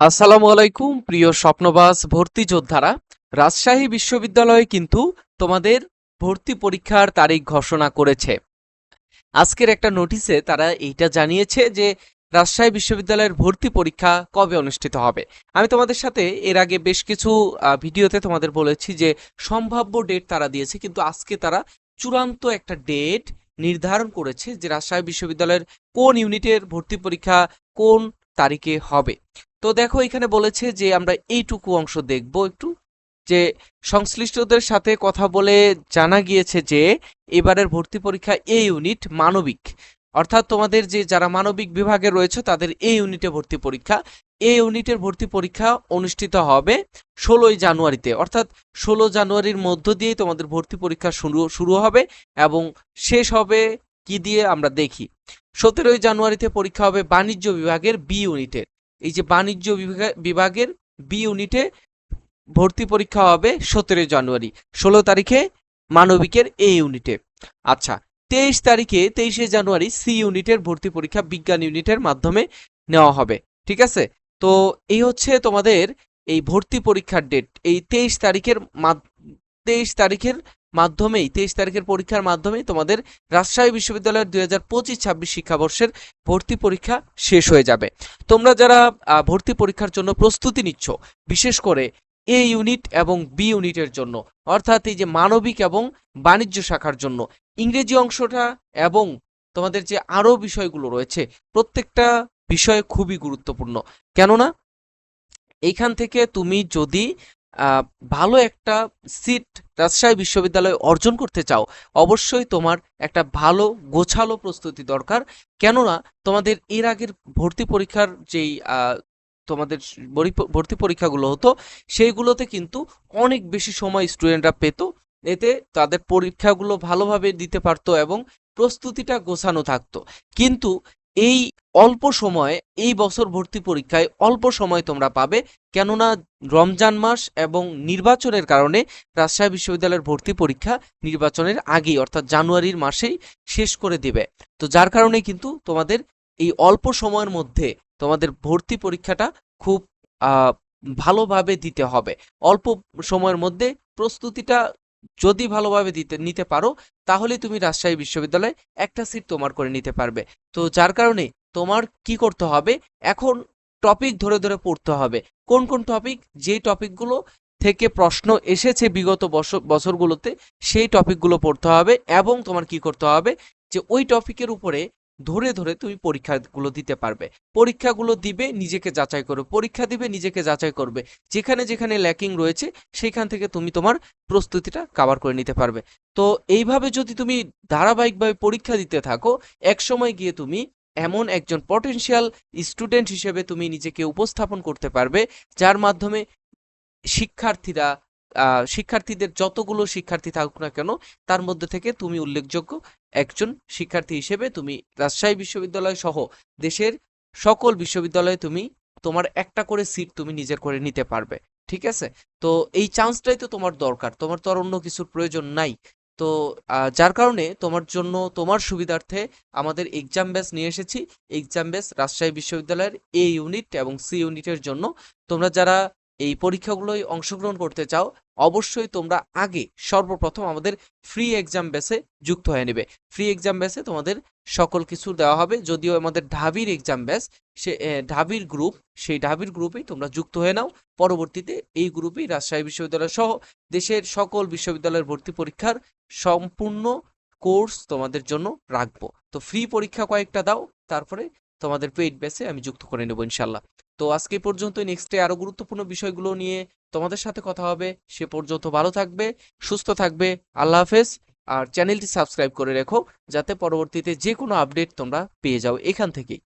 আসসালামু আলাইকুম, প্রিয় স্বপ্নবাস ভর্তি যোদ্ধারা। রাজশাহী বিশ্ববিদ্যালয়ে কিন্তু তোমাদের ভর্তি পরীক্ষার তারিখ ঘোষণা করেছে। আজকের একটা নোটিশে তারা এইটা জানিয়েছে যে, রাজশাহী বিশ্ববিদ্যালয়ের ভর্তি পরীক্ষা কবে অনুষ্ঠিত হবে। আমি তোমাদের সাথে এর আগে বেশ কিছু ভিডিওতে তোমাদের বলেছি যে, সম্ভাব্য ডেট তারা দিয়েছে, কিন্তু আজকে তারা চূড়ান্ত একটা ডেট নির্ধারণ করেছে যে, রাজশাহী বিশ্ববিদ্যালয়ের কোন ইউনিটের ভর্তি পরীক্ষা কোন তারিখে হবে। তো দেখো এখানে বলেছে যে আমরা এইটুকু অংশ দেখব একটু, যে সংশ্লিষ্টদের সাথে কথা বলে জানা গিয়েছে যে এবারের ভর্তি পরীক্ষা এ ইউনিট মানবিক। অর্থাৎ তোমাদের যে যারা মানবিক বিভাগে রয়েছে তাদের এই ইউনিটে ভর্তি পরীক্ষা। এই ইউনিটের ভর্তি পরীক্ষা অনুষ্ঠিত হবে ষোলোই জানুয়ারিতে। অর্থাৎ ষোলো জানুয়ারির মধ্য দিয়েই তোমাদের ভর্তি পরীক্ষা শুরু শুরু হবে এবং শেষ হবে কি দিয়ে আমরা দেখি। সতেরোই জানুয়ারিতে পরীক্ষা হবে বাণিজ্য বিভাগের বি ইউনিটের। এই যে বাণিজ্য বিভাগে- বিভাগের বি ইউনিটে ভর্তি পরীক্ষা হবে সতেরো জানুয়ারি। ষোলো তারিখে মানবিকের এ। ইউনিটে আচ্ছা তেইশ তারিখে, তেইশে জানুয়ারি সি ইউনিটের ভর্তি পরীক্ষা বিজ্ঞান ইউনিটের মাধ্যমে নেওয়া হবে। ঠিক আছে? তো এই হচ্ছে তোমাদের এই ভর্তি পরীক্ষার ডেট এই তেইশ তারিখের তেইশ তারিখের মাধ্যমেই, তেইশ তারিখের পরীক্ষার মাধ্যমেই তোমাদের রাজশাহী বিশ্ববিদ্যালয়ের দুই হাজার পঁচিশ ছাব্বিশ শিক্ষাবর্ষের ভর্তি পরীক্ষা শেষ হয়ে যাবে। তোমরা যারা ভর্তি পরীক্ষার জন্য প্রস্তুতি নিচ্ছ, বিশেষ করে এ ইউনিট এবং বি ইউনিটের জন্য, অর্থাৎ এই যে মানবিক এবং বাণিজ্য শাখার জন্য, ইংরেজি অংশটা এবং তোমাদের যে আরও বিষয়গুলো রয়েছে, প্রত্যেকটা বিষয় খুবই গুরুত্বপূর্ণ। কেননা এইখান থেকে তুমি যদি ভালো একটা সিট রাজশাহী বিশ্ববিদ্যালয়ে অর্জন করতে চাও, অবশ্যই তোমার একটা ভালো, গোছালো প্রস্তুতি দরকার। কেননা তোমাদের এর আগের ভর্তি পরীক্ষার যেই তোমাদের ভর্তি পরীক্ষাগুলো হতো, সেইগুলোতে কিন্তু অনেক বেশি সময় স্টুডেন্টরা পেত। এতে তাদের পরীক্ষাগুলো ভালোভাবে দিতে পারতো এবং প্রস্তুতিটা গোছানো থাকতো। কিন্তু এই অল্প সময়ে, এই বছর ভর্তি পরীক্ষায় অল্প সময় তোমরা পাবে। কেননা রমজান মাস এবং নির্বাচনের কারণে রাজশাহী বিশ্ববিদ্যালয়ের ভর্তি পরীক্ষা নির্বাচনের আগেই, অর্থাৎ জানুয়ারির মাসেই শেষ করে দিবে। তো যার কারণে কিন্তু তোমাদের এই অল্প সময়ের মধ্যে তোমাদের ভর্তি পরীক্ষাটা খুব ভালোভাবে দিতে হবে। অল্প সময়ের মধ্যে প্রস্তুতিটা যদি ভালোভাবে দিতে, নিতে পারো, তাহলে তুমি রাজশাহী বিশ্ববিদ্যালয়ে একটা সিট তোমার করে নিতে পারবে। তো যার কারণে তোমার কি করতে হবে? এখন টপিক ধরে ধরে পড়তে হবে। কোন কোন টপিক যেই টপিকগুলো থেকে প্রশ্ন এসেছে বিগত বছর বছরগুলোতে, সেই টপিকগুলো পড়তে হবে এবং তোমার কি করতে হবে? যে ওই টপিকের উপরে ধরে ধরে তুমি পরীক্ষাগুলো দিতে পারবে। পরীক্ষাগুলো দিবে, নিজেকে যাচাই করবে। পরীক্ষা দিবে, নিজেকে যাচাই করবে। যেখানে যেখানে ল্যাকিং রয়েছে, সেখান থেকে তুমি তোমার প্রস্তুতিটা কাভার করে নিতে পারবে। তো এইভাবে যদি তুমি ধারাবাহিকভাবে পরীক্ষা দিতে থাকো এক সময় গিয়ে তুমি এমন একজন পটেনশিয়াল স্টুডেন্ট হিসেবে তুমি নিজেকে উপস্থাপন করতে পারবে, যার মাধ্যমে শিক্ষার্থীরা শিক্ষার্থীদের যতগুলো শিক্ষার্থী থাকুক না কেন, তার মধ্যে থেকে তুমি উল্লেখযোগ্য একজন শিক্ষার্থী হিসেবে তুমি রাজশাহী বিশ্ববিদ্যালয় সহ দেশের সকল বিশ্ববিদ্যালয়ে তুমি তোমার একটা করে সিট তুমি নিজের করে নিতে পারবে, ঠিক আছে? তো এই চান্সটাই তো তোমার দরকার, তোমার তো আর অন্য কিছুর প্রয়োজন নাই। তো যার কারণে তোমার জন্য, তোমার সুবিধার্থে আমাদের এক্সাম ব্যাচ নিয়ে এসেছি। এক্সাম ব্যাচ রাজশাহী বিশ্ববিদ্যালয়ের এ ইউনিট এবং সি ইউনিটের জন্য তোমরা যারা এই পরীক্ষাগুলোয় অংশগ্রহণ করতে চাও অবশ্যই তোমরা আগে সর্বপ্রথম আমাদের ফ্রি এক্সাম ব্যাচে যুক্ত হয়ে নেবে। ফ্রি এক্সাম ব্যাচে তোমাদের সকল কিছু দেওয়া হবে। যদিও আমাদের ঢাবির এক্সাম ব্যাচ সে ঢাবির গ্রুপ সেই ঢাবির গ্রুপেই তোমরা যুক্ত হয়ে নাও। পরবর্তীতে এই গ্রুপেই রাজশাহী বিশ্ববিদ্যালয় সহ দেশের সকল বিশ্ববিদ্যালয়ের ভর্তি পরীক্ষার সম্পূর্ণ কোর্স তোমাদের জন্য রাখব। তো ফ্রি পরীক্ষা কয়েকটা দাও, তারপরে তোমাদের পেইড ব্যাচে আমি যুক্ত করে নেব ইনশাল্লাহ। তো আজকে পর্যন্ত নেক্সটে আরও গুরুত্বপূর্ণ বিষয়গুলো নিয়ে তোমাদের সাথে কথা হবে। সে পর্যন্ত ভালো থাকবে, সুস্থ থাকবে। আল্লাহ হাফেজ। আর চ্যানেলটি সাবস্ক্রাইব করে রেখো, যাতে পরবর্তীতে যে কোনো আপডেট তোমরা পেয়ে যাও এখান থেকেই।